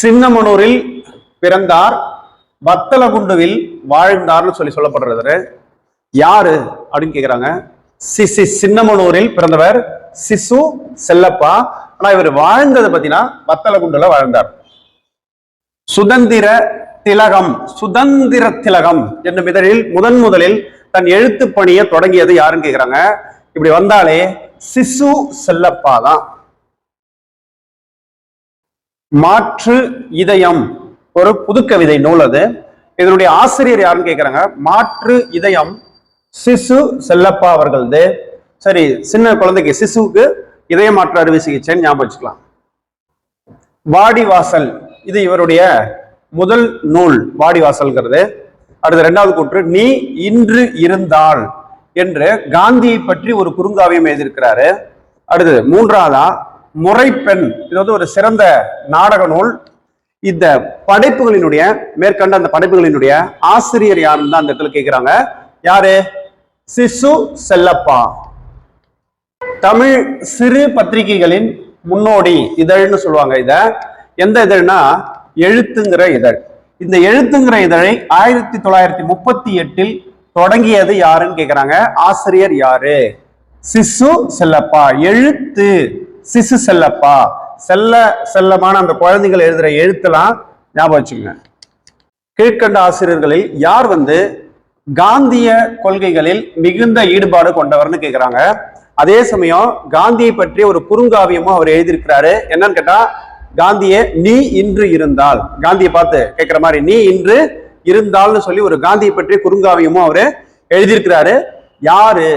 சின்னமனூரில் பிறந்தார் வத்தலகுண்டுவில் வாழ்ந்தார்னு சொல்லி சொல்லப்படுறது யாரு அப்படின்னு கேக்குறாங்க. சிசி சின்னமனூரில் பிறந்தவர் சிசு செல்லப்பா. ஆனா இவர் வாழ்ந்தது பாத்தீங்கன்னா வத்தலகுண்டுல வாழ்ந்தார். சுதந்திர திலகம் சுதந்திர திலகம் என்னும் இதழில் முதன் முதலில் தன் எழுத்து பணியை தொடங்கியது யாருன்னு கேக்குறாங்க. இப்படி வந்தாலே சிசு செல்லப்பா தான் மாற்று இதயம். ஒரு புதுக்கவிதை நூல் அது. இதனுடைய ஆசிரியர் யாருன்னு கேட்குறாங்க மாற்று இதயம் சிசு செல்லப்பா அவர்களது சரி சின்ன குழந்தைக்கு சிசுவுக்கு இதய மாற்று அறுவை சிகிச்சைன்னு ஞாபகம் வச்சுக்கலாம். வாடிவாசல். இது இவருடைய முதல் நூல் வாடிவாசல்ங்கிறது. அடுத்த ரெண்டாவது கூற்று நீ இன்று இருந்தால் என்று காந்தியை பற்றி ஒரு குறுங்காவியம் எழுதியிருக்கிறாரு. அடுத்தது மூன்றாவதா? முறைப்பெண். இது வந்து ஒரு சிறந்த நாடக நூல். இந்த படைப்புகளினுடைய மேற்கண்ட அந்த படைப்புகளினுடைய ஆசிரியர் யாருன்னு தான் அந்த இடத்துல கேட்கிறாங்க யாரு? சிசு செல்லப்பா. தமிழ் சிறு பத்திரிகைகளின் முன்னோடி இதழ்னு சொல்லுவாங்க இத. எந்த இதழ்னா? எழுத்துங்கிற இதழ். இந்த எழுத்துங்கிற இதழை ஆயிரத்தி தொள்ளாயிரத்தி முப்பத்தி எட்டில் தொடங்கியது யாருன்னு கேக்குறாங்க? ஆசிரியர் யாரு? சிசு செல்லப்பா. எழுத்து. சிசு செல்லப்பா. செல்ல செல்லமான அந்த குழந்தைகள் எழுதுகிற எழுத்தெல்லாம் ஞாபகம் வச்சுக்கோங்க. கீழ்கண்ட ஆசிரியர்களில் யார் வந்து காந்திய கொள்கைகளில் மிகுந்த ஈடுபாடு கொண்டவர்னு கேட்குறாங்க அதே சமயம் காந்தியை பற்றி ஒரு குறுங்காவியமும் அவர் எழுதியிருக்கிறாரு. என்னன்னு கேட்டா காந்தியே நீ இன்று இருந்தால். காந்தியை பார்த்து கேட்குற மாதிரி நீ இன்று இருந்தால்னு சொல்லி ஒரு காந்தியை பற்றி குறுங்காவியமும் அவர் எழுதியிருக்கிறாரு. யாரு?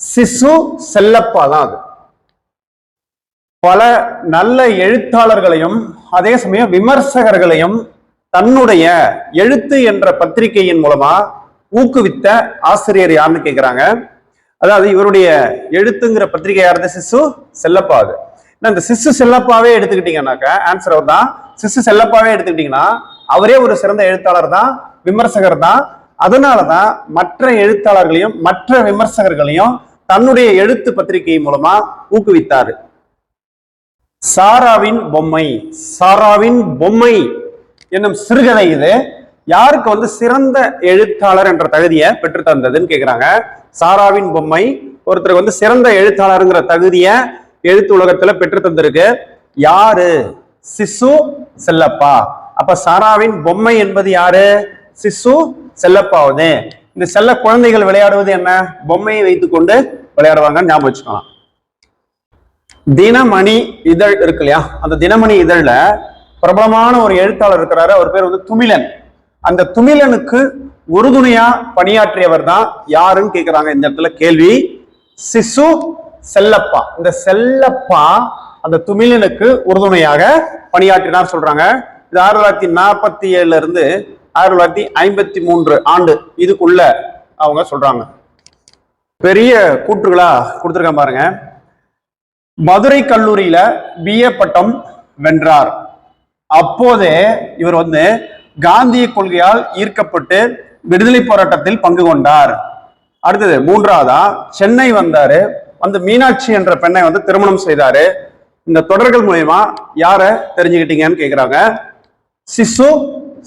சிசு செல்லப்பா தான் அது. பல நல்ல எழுத்தாளர்களையும் அதே சமயம் விமர்சகர்களையும் தன்னுடைய எழுத்து என்ற பத்திரிகையின் மூலமா ஊக்குவித்த ஆசிரியர் யாருன்னு கேட்குறாங்க அதாவது இவருடைய எழுத்துங்கிற பத்திரிகை யாருது சிசு? செல்லப்பாது ஏன்னா இந்த சிசு செல்லப்பாவே எடுத்துக்கிட்டீங்கன்னாக்க ஆன்சர் அவர் தான். சிசு செல்லப்பாவே எடுத்துக்கிட்டீங்கன்னா அவரே ஒரு சிறந்த எழுத்தாளர் தான் விமர்சகர் தான். அதனாலதான் மற்ற எழுத்தாளர்களையும் மற்ற விமர்சகர்களையும் தன்னுடைய எழுத்து பத்திரிகை மூலமா ஊக்குவித்தாரு. சாராவின் பொம்மை. சாராவின் பொம்மை என்னும் சிறுகதை இது. யாருக்கு வந்து சிறந்த எழுத்தாளர் என்ற தகுதியை பெற்று தந்ததுன்னு கேக்குறாங்க. சாராவின் பொம்மை ஒருத்தருக்கு வந்து சிறந்த எழுத்தாளருங்கிற தகுதியை எழுத்து உலகத்துல பெற்று தந்திருக்கு. யாரு? சிசு செல்லப்பா. அப்ப சாராவின் பொம்மை என்பது யாரு? சிசு செல்லப்பாவது. இந்த செல்ல குழந்தைகள் விளையாடுவது என்ன? பொம்மையை வைத்துக்கொண்டு விளையாடுவாங்கன்னு ஞாபகம் வச்சுக்கலாம் தினமணி இதழ் இருக்கு இல்லையா? அந்த தினமணி இதழ்ல பிரபலமான ஒரு எழுத்தாளர் இருக்கிறாரு. அவர் பேர் வந்து துமிலன் அந்த துமிலனுக்கு உறுதுணையா பணியாற்றியவர் தான் யாருன்னு கேக்குறாங்க இந்த இடத்துல கேள்வி. சிசு செல்லப்பா. இந்த செல்லப்பா அந்த துமிலனுக்கு உறுதுணையாக பணியாற்றினார் சொல்றாங்க. இது ஆயிரத்தி தொள்ளாயிரத்தி நாற்பத்தி ஏழுல இருந்து ஆயிரத்தி தொள்ளாயிரத்தி ஐம்பத்தி மூன்று ஆண்டு இதுக்குள்ள அவங்க சொல்றாங்க. பெரிய கூற்றுகளா கொடுத்துருக்கேன் பாருங்க. மதுரை கல்லூரியில பிஏ பட்டம் வென்றார். அப்போதே இவர் வந்து காந்திய கொள்கையால் ஈர்க்கப்பட்டு விடுதலை போராட்டத்தில் பங்கு கொண்டார். அடுத்தது மூன்றாவதா சென்னை வந்தாரு. வந்து மீனாட்சி என்ற பெண்ணை வந்து திருமணம் செய்தாரு. இந்த தொடர்கள் மூலயமா யார தெரிஞ்சுக்கிட்டீங்கன்னு கேக்குறாங்க? சிசு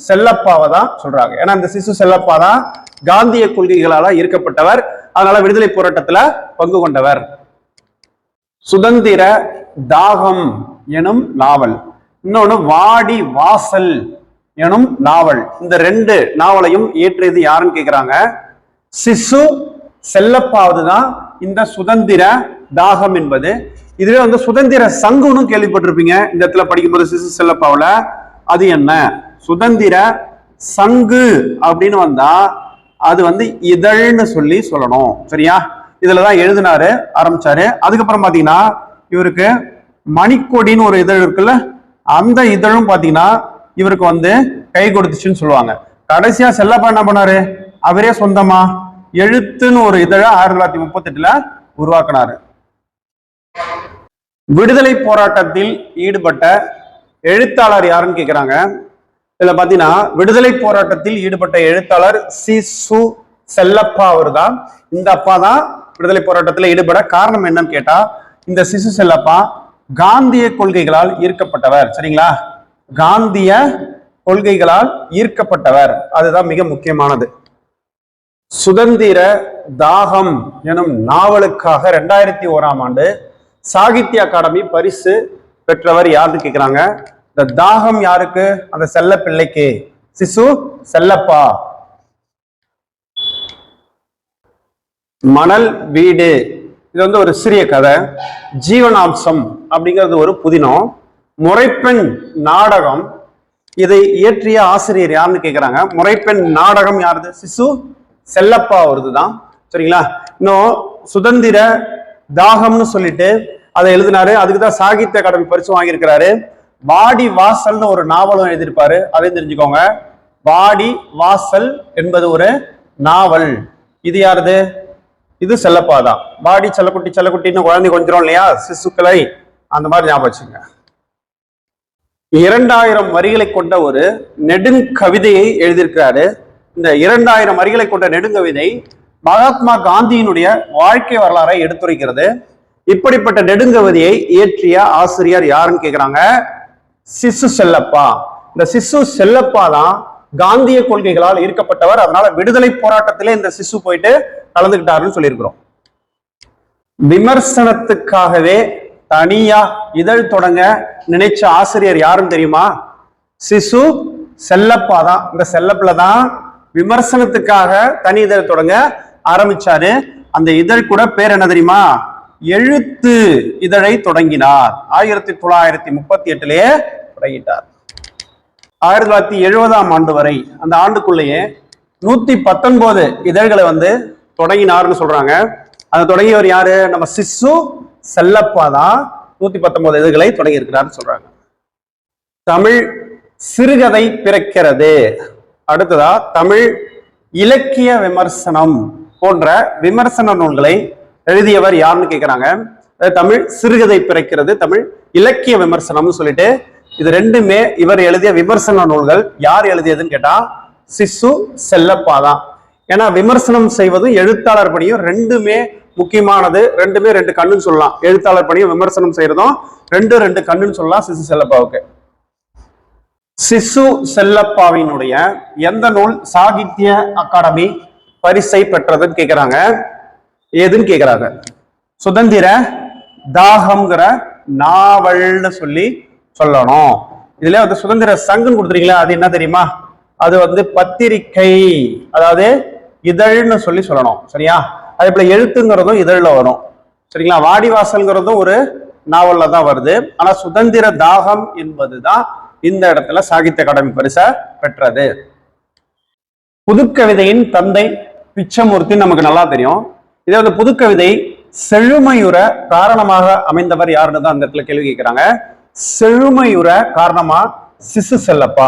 செல்லப்பாவை தான் சொல்றாங்க. ஏன்னா இந்த சிசு செல்லப்பா தான் காந்திய கொள்கைகளால ஈர்க்கப்பட்டவர். அதனால விடுதலை போராட்டத்துல பங்கு கொண்டவர். சுதந்திர தாகம் எனும் நாவல். இன்னொன்று வாடி வாசல் எனும் நாவல். இந்த ரெண்டு நாவலையும் இயற்றியது யாருன்னு கேட்குறாங்க சிசு செல்லப்பாவது தான் இந்த சுதந்திர தாகம் என்பது. இதுவே வந்து சுதந்திர சங்குன்னு கேள்விப்பட்டிருப்பீங்க. இந்த இடத்துல படிக்கும்போது சிசு செல்லப்பாவில். அது என்ன? சுதந்திர சங்கு அப்படின்னு வந்தா அது வந்து இதழ்னு சொல்லி சொல்லணும். சரியா? இதுலதான் எழுதினாரு ஆரம்பிச்சாரு. அதுக்கப்புறம் பாத்தீங்கன்னா இவருக்கு மணிக்கொடின்னு ஒரு இதழ் இருக்குல்ல அந்த இதழும் பாத்தீங்கன்னா இவருக்கு வந்து கை கொடுத்துச்சுன்னு சொல்லுவாங்க. கடைசியா செல்லப்பா என்ன பண்ணாரு? அவரே சொந்தமா எழுத்துன்னு ஒரு இதழ ஆயிரத்தி தொள்ளாயிரத்தி முப்பத்தி எட்டுல உருவாக்கினாரு. விடுதலை போராட்டத்தில் ஈடுபட்ட எழுத்தாளர் யாருன்னு கேக்குறாங்க? இதுல பாத்தீங்கன்னா விடுதலை போராட்டத்தில் ஈடுபட்ட எழுத்தாளர் சி சு செல்லப்பா அவர் தான் இந்த அப்பா தான் விடுதலை போராட்டத்தில் ஈடுபட காரணம் என்னன்னு கேட்டா இந்த சிசு செல்லப்பா காந்திய கொள்கைகளால் ஈர்க்கப்பட்டவர். சரிங்களா? காந்திய கொள்கைகளால் ஈர்க்கப்பட்டவர். அதுதான் மிக முக்கியமானது. சுதந்திர தாகம் எனும் நாவலுக்காக ரெண்டாயிரத்தி ஓராம் ஆண்டு சாகித்ய அகாடமி பரிசு பெற்றவர் யாருன்னு கேட்குறாங்க இந்த தாகம் யாருக்கு? அந்த செல்ல பிள்ளைக்கு சிசு செல்லப்பா. மணல் வீடு இது வந்து ஒரு சிறிய கதை. ஜீவனாம்சம் அப்படிங்கிறது ஒரு புதினம். முறைப்பெண் நாடகம். இதை இயற்றிய ஆசிரியர் யாருன்னு கேட்குறாங்க முறைப்பெண் நாடகம் யாருது? சிசு செல்லப்பா அவரது தான் சரிங்களா? இன்னும் சுதந்திர தாகம்னு சொல்லிட்டு அதை எழுதினாரு. அதுக்கு தான் சாகித்ய அகாடமி பரிசு வாங்கியிருக்கிறாரு. வாடி வாசல்னு ஒரு நாவலும் எழுதியிருப்பாரு. அதையும் தெரிஞ்சுக்கோங்க. வாடி வாசல் என்பது ஒரு நாவல். இது யாருது? இது செல்லப்பா தான். பாடி செல்லக்குட்டி செல்லக்குட்டின்னு குழந்தை கொஞ்சிரும் இல்லையா? சிசுக்களை அந்த மாதிரி ஞாபகம் வச்சுங்க. இரண்டாயிரம் வரிகளை கொண்ட ஒரு நெடுங்கவிதையை எழுதியிருக்கிறாரு. இந்த இரண்டாயிரம் வரிகளை கொண்ட நெடுங்கவிதை மகாத்மா காந்தியினுடைய வாழ்க்கை வரலாறை எடுத்துரைக்கிறது. இப்படிப்பட்ட நெடுங்கவிதையை இயற்றிய ஆசிரியர் யாருன்னு கேட்குறாங்க சிசு செல்லப்பா. இந்த சிசு செல்லப்பா தான் காந்திய கொள்கைகளால் ஈர்க்கப்பட்டவர். அதனால விடுதலை போராட்டத்திலே இந்த சிசு போயிட்டு கலந்துக்கிட்டாருன்னு சொல்லியிருக்கிறோம். விமர்சனத்துக்காகவே தனியா இதழ் தொடங்க நினைச்ச ஆசிரியர் யாருன்னு தெரியுமா? சிசு செல்லப்பா தான். இந்த செல்லப்புல தான் விமர்சனத்துக்காக தனி இதழ் தொடங்க ஆரம்பிச்சாரு. அந்த இதழ் கூட பேர் என்ன தெரியுமா? எழுத்து இதழை தொடங்கினார். ஆயிரத்தி தொள்ளாயிரத்தி முப்பத்தி எட்டுலயே தொடங்கிட்டார். ஆயிரத்தி தொள்ளாயிரத்தி எழுபதாம் ஆண்டு வரை அந்த ஆண்டுக்குள்ளேயே நூத்தி பத்தொன்பது இதழ்களை வந்து தொடங்கினார்னு சொல்றாங்க. அதை தொடங்கியவர் யாரு? நம்ம சிசு செல்லப்பா தான் நூத்தி பத்தொன்பது இதழ்களை தொடங்கி இருக்கிறார்னு சொல்றாங்க. தமிழ் சிறுகதை பிறக்கிறது. அடுத்ததா தமிழ் இலக்கிய விமர்சனம் போன்ற விமர்சன நூல்களை எழுதியவர் யாருன்னு கேட்கிறாங்க தமிழ் சிறுகதை பிறக்கிறது தமிழ் இலக்கிய விமர்சனம்னு சொல்லிட்டு இது ரெண்டுமே இவர் எழுதிய விமர்சன நூல்கள். யார் எழுதியதுன்னு கேட்டா சிசு செல்லப்பா தான் ஏன்னா விமர்சனம் செய்வதும் எழுத்தாளர் பணியும் ரெண்டுமே முக்கியமானது. ரெண்டுமே ரெண்டு கண்ணுன்னு சொல்லலாம். எழுத்தாளர் பணியும் விமர்சனம் செய்யறதும் ரெண்டு ரெண்டு கண்ணுன்னு சொல்லலாம் சிசு செல்லப்பாவுக்கு. சிசு செல்லப்பாவினுடைய எந்த நூல்? சாகித்ய அகாடமி பரிசை பெற்றதுன்னு கேட்கிறாங்க ஏதுன்னு கேட்கிறாங்க சுதந்திர தாகம்ங்கிற நாவல்னு சொல்லி சொல்லணும். இதுல வந்து சுதந்திர சங்கம் கொடுத்துருக்கீங்களா அது என்ன தெரியுமா? அது வந்து பத்திரிக்கை அதாவது இதழ்னு சொல்லி சொல்லணும் சரியா? அதே போல எழுத்துங்கிறதும் இதழில் வரும் சரிங்களா? வாடிவாசல்ங்கிறதும் ஒரு நாவல்ல தான் வருது. ஆனா சுதந்திர தாகம் என்பதுதான் இந்த இடத்துல சாகித்ய அகாடமி பரிசை பெற்றது. புதுக்கவிதையின் தந்தை பிச்சமூர்த்தி நமக்கு நல்லா தெரியும். இதே வந்து புதுக்கவிதை செழுமையுற காரணமாக அமைந்தவர் யாருன்னு தான் அந்த இடத்துல கேள்வி கேட்கிறாங்க. செழுமையுற காரணமா சிசு செல்லப்பா.